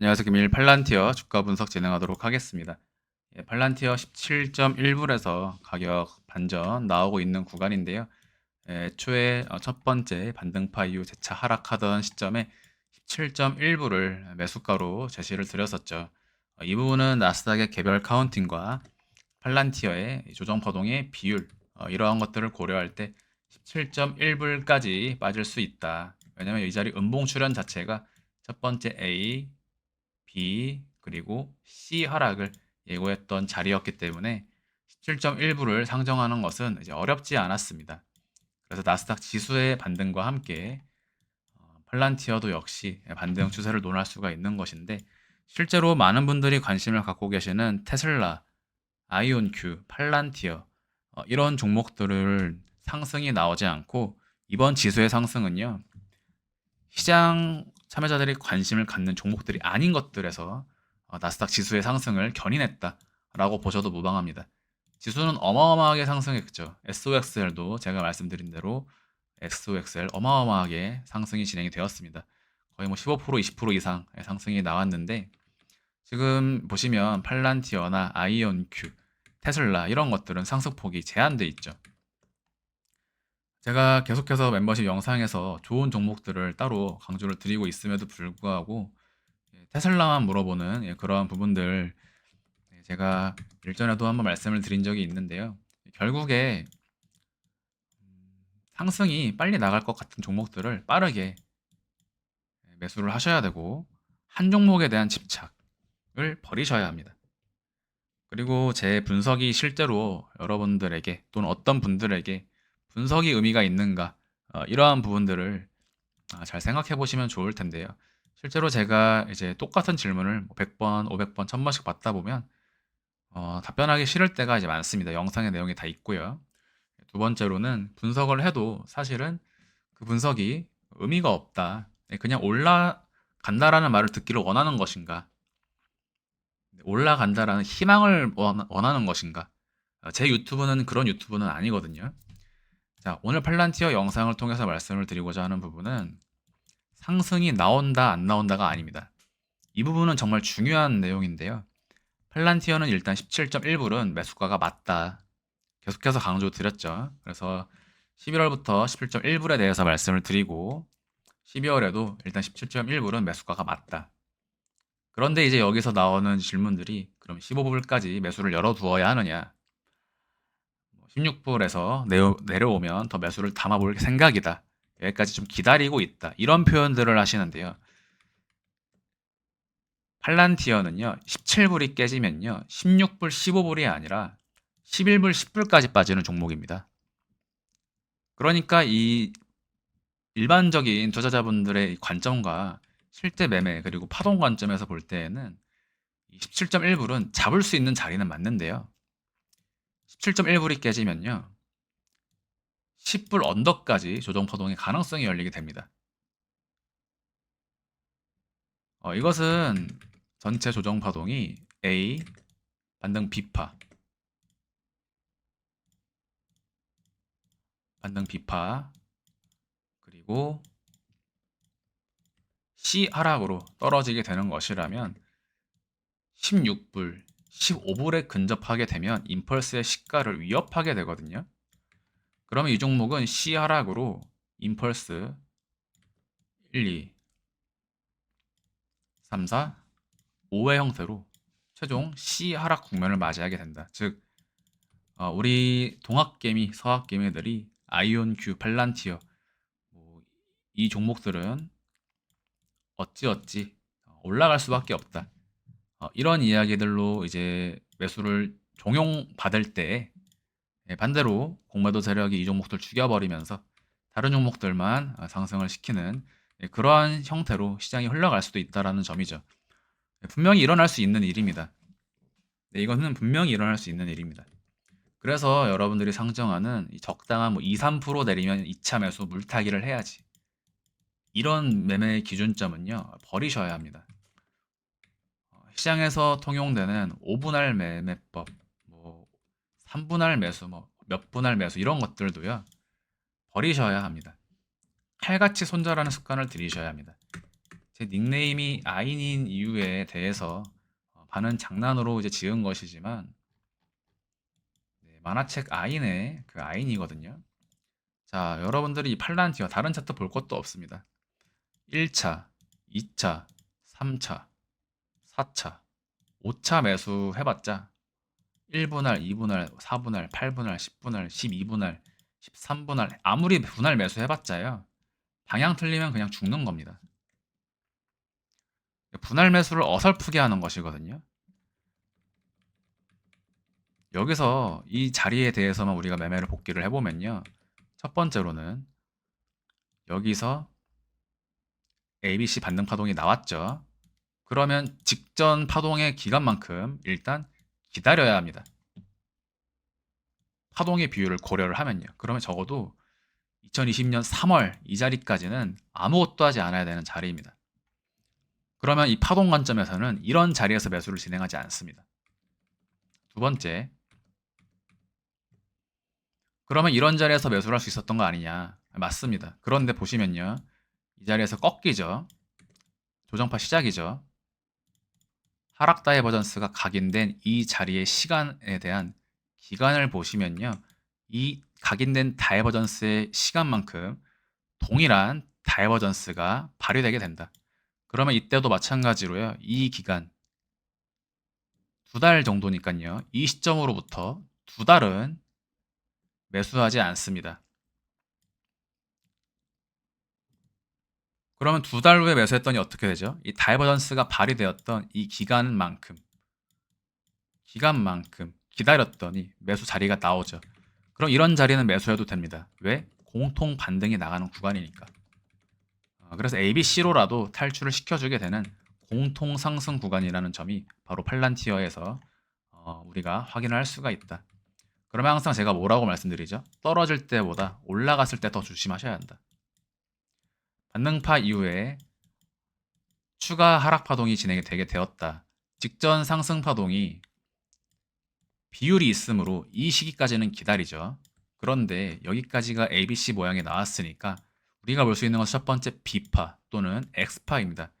안녕하세요. 김일 팔란티어 주가 분석 진행하도록 하겠습니다. 예, 팔란티어 17.1불에서 가격 반전 나오고 있는 구간인데요. 예, 애초에 어, 첫 번째 반등파 이후 재차 하락하던 시점에 17.1불을 매수가로 제시를 드렸었죠. 어, 이 부분은 나스닥의 개별 카운팅과 팔란티어의 조정 파동의 비율 어, 이러한 것들을 고려할 때 17.1불까지 빠질 수 있다. 왜냐하면 이 자리 음봉 출현 자체가 첫 번째 A, B 그리고 C 하락을 예고했던 자리였기 때문에 17.1부를 상정하는 것은 이제 어렵지 않았습니다. 그래서 나스닥 지수의 반등과 함께 어, 팔란티어도 역시 반등 추세를 논할 수가 있는 것인데 실제로 많은 분들이 관심을 갖고 계시는 테슬라, 아이온큐, 팔란티어 어, 이런 종목들을 상승이 나오지 않고 이번 지수의 상승은요 시장 참여자들이 관심을 갖는 종목들이 아닌 것들에서 어, 나스닥 지수의 상승을 견인했다라고 보셔도 무방합니다. 지수는 어마어마하게 상승했죠. SOXL도 제가 말씀드린 대로 SOXL 어마어마하게 상승이 진행이 되었습니다. 거의 뭐 15% 20% 이상 상승이 나왔는데 지금 보시면 팔란티어나 아이온큐, 테슬라 이런 것들은 상승폭이 제한돼 있죠. 제가 계속해서 멤버십 영상에서 좋은 종목들을 따로 강조를 드리고 있음에도 불구하고 예, 테슬라만 물어보는 예, 그러한 부분들 예, 제가 일전에도 한번 말씀을 드린 적이 있는데요. 결국에 음, 상승이 빨리 나갈 것 같은 종목들을 빠르게 예, 매수를 하셔야 되고 한 종목에 대한 집착을 버리셔야 합니다. 그리고 제 분석이 실제로 여러분들에게 또는 어떤 분들에게 분석이 의미가 있는가 어, 이러한 부분들을 아, 잘 생각해 보시면 좋을 텐데요. 실제로 제가 이제 똑같은 질문을 100번, 500번, 1000번씩 받다 보면 어, 답변하기 싫을 때가 이제 많습니다. 영상의 내용이 다 있고요. 두 번째로는 분석을 해도 사실은 그 분석이 의미가 없다. 네, 그냥 올라간다라는 말을 듣기를 원하는 것인가? 올라간다라는 희망을 원- 원하는 것인가? 어, 제 유튜브는 그런 유튜브는 아니거든요. 자, 오늘 팔란티어 영상을 통해서 말씀을 드리고자 하는 부분은 상승이 나온다, 안 나온다가 아닙니다. 이 부분은 정말 중요한 내용인데요. 팔란티어는 일단 17.1불은 매수가가 맞다. 계속해서 강조 드렸죠. 그래서 11월부터 17.1불에 대해서 말씀을 드리고 12월에도 일단 17.1불은 매수가가 맞다. 그런데 이제 여기서 나오는 질문들이 그럼 15불까지 매수를 열어두어야 하느냐? 16불에서 내려오면 더 매수를 담아볼 생각이다. 여기까지 좀 기다리고 있다. 이런 표현들을 하시는데요. 팔란티어는요, 17불이 깨지면요, 16불, 15불이 아니라 11불, 10불까지 빠지는 종목입니다. 그러니까 이 일반적인 투자자분들의 관점과 실제 매매 그리고 파동 관점에서 볼 때에는 17.1불은 잡을 수 있는 자리는 맞는데요. 17.1불이 깨지면요. 10불 언더까지 조정 파동의 가능성이 열리게 됩니다. 어, 이것은 전체 조정 파동이 A 반등 B파 반등 B파 그리고 C 하락으로 떨어지게 되는 것이라면 16불 15불에 근접하게 되면 임펄스의 시가를 위협하게 되거든요. 그러면 이 종목은 C 하락으로 임펄스 1, 2, 3, 4, 5의 형태로 최종 C 하락 국면을 맞이하게 된다. 즉, 어, 우리 동학개미, 서학개미들이 아이온 큐, 팔란티어 뭐, 이 종목들은 어찌어찌 올라갈 수밖에 없다. 어, 이런 이야기들로 이제 매수를 종용받을 때 예, 반대로 공매도 세력이 이 종목들 죽여버리면서 다른 종목들만 어, 상승을 시키는 예, 그러한 형태로 시장이 흘러갈 수도 있다라는 점이죠. 예, 분명히 일어날 수 있는 일입니다. 네, 이거는 분명히 일어날 수 있는 일입니다. 그래서 여러분들이 상정하는 이 적당한 뭐 2, 3% 내리면 2차 매수 물타기를 해야지. 이런 매매 기준점은요, 버리셔야 합니다. 시장에서 통용되는 5분할 매매법, 뭐 3분할 매수, 뭐 몇 분할 매수 이런 것들도요 버리셔야 합니다. 칼같이 손절하는 습관을 들이셔야 합니다. 제 닉네임이 아인인 이유에 대해서 어, 반은 장난으로 이제 지은 것이지만 네, 만화책 아인의 그 아인이거든요. 자, 여러분들이 이 팔란티어 다른 차트 볼 것도 없습니다. 1차, 2차, 3차, 4차, 5차 매수 해봤자 1분할, 2분할, 4분할, 8분할, 10분할, 12분할, 13분할 아무리 분할 매수 해봤자요. 방향 틀리면 그냥 죽는 겁니다. 분할 매수를 어설프게 하는 것이거든요. 여기서 이 자리에 대해서만 우리가 매매를 복귀를 해보면요. 첫 번째로는 여기서 ABC 반등 파동이 나왔죠. 그러면 직전 파동의 기간만큼 일단 기다려야 합니다. 파동의 비율을 고려를 하면요. 그러면 적어도 2020년 3월 이 자리까지는 아무것도 하지 않아야 되는 자리입니다. 그러면 이 파동 관점에서는 이런 자리에서 매수를 진행하지 않습니다. 두 번째, 그러면 이런 자리에서 매수를 할 수 있었던 거 아니냐? 맞습니다. 그런데 보시면요. 이 자리에서 꺾이죠. 조정파 시작이죠. 하락 다이버전스가 각인된 이 자리의 시간에 대한 기간을 보시면요. 이 각인된 다이버전스의 시간만큼 동일한 다이버전스가 발휘되게 된다. 그러면 이때도 마찬가지로요. 이 기간 두 달 정도니까요. 이 시점으로부터 두 달은 매수하지 않습니다. 그러면 두 달 후에 매수했더니 어떻게 되죠? 이 다이버전스가 발휘되었던 이 기간만큼 기간만큼 기다렸더니 매수 자리가 나오죠. 그럼 이런 자리는 매수해도 됩니다. 왜? 공통 반등이 나가는 구간이니까. 어, 그래서 ABC로라도 탈출을 시켜주게 되는 공통 상승 구간이라는 점이 바로 팔란티어에서 어, 우리가 확인을 할 수가 있다. 그러면 항상 제가 뭐라고 말씀드리죠? 떨어질 때보다 올라갔을 때 더 조심하셔야 한다. 반등파 이후에 추가 하락 파동이 진행이 되게 되었다. 직전 상승 파동이 비율이 있으므로 이 시기까지는 기다리죠. 그런데 여기까지가 ABC 모양이 나왔으니까 우리가 볼 수 있는 것은 첫 번째 B파 또는 X파입니다.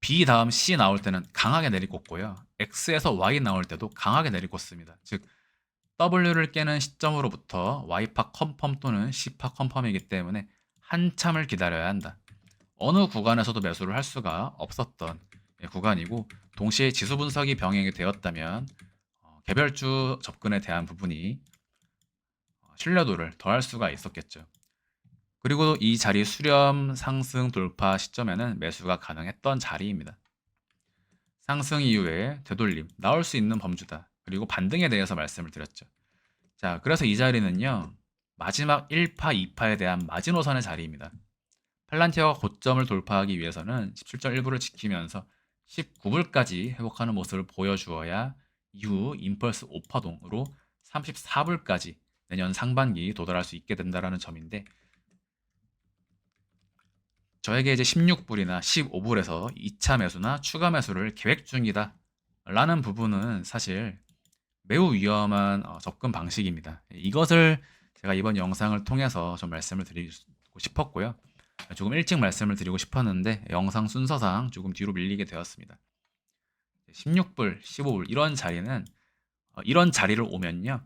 B 다음 C 나올 때는 강하게 내리꽂고요. X에서 Y 나올 때도 강하게 내리꽂습니다. 즉 W를 깨는 시점으로부터 Y파 컨펌 또는 C파 컨펌이기 때문에 한참을 기다려야 한다. 어느 구간에서도 매수를 할 수가 없었던 예, 구간이고 동시에 지수 분석이 병행이 되었다면 어, 개별주 접근에 대한 부분이 어, 신뢰도를 더할 수가 있었겠죠. 그리고 이 자리 수렴 상승 돌파 시점에는 매수가 가능했던 자리입니다. 상승 이후에 되돌림 나올 수 있는 범주다. 그리고 반등에 대해서 말씀을 드렸죠. 자, 그래서 이 자리는요. 마지막 1파, 2파에 대한 마지노선의 자리입니다. 팔란티어가 고점을 돌파하기 위해서는 17.1불을 지키면서 19불까지 회복하는 모습을 보여주어야 이후 임펄스 5파동으로 34불까지 내년 상반기 도달할 수 있게 된다는 점인데 저에게 이제 16불이나 15불에서 2차 매수나 추가 매수를 계획 중이다 라는 부분은 사실 매우 위험한 어, 접근 방식입니다. 이것을 제가 이번 영상을 통해서 좀 말씀을 드리고 싶었고요. 조금 일찍 말씀을 드리고 싶었는데 영상 순서상 조금 뒤로 밀리게 되었습니다. 16불, 15불 이런 자리는 어, 이런 자리를 오면요.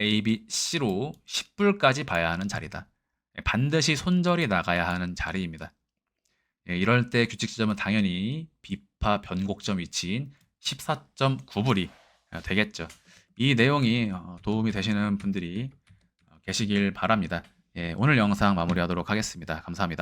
A, B, C로 10불까지 봐야 하는 자리다. 반드시 손절이 나가야 하는 자리입니다. 예, 이럴 때 규칙 지점은 당연히 비파 변곡점 위치인 14.9불이 되겠죠. 이 내용이 어, 도움이 되시는 분들이 어, 계시길 바랍니다. 예, 오늘 영상 마무리하도록 하겠습니다. 감사합니다.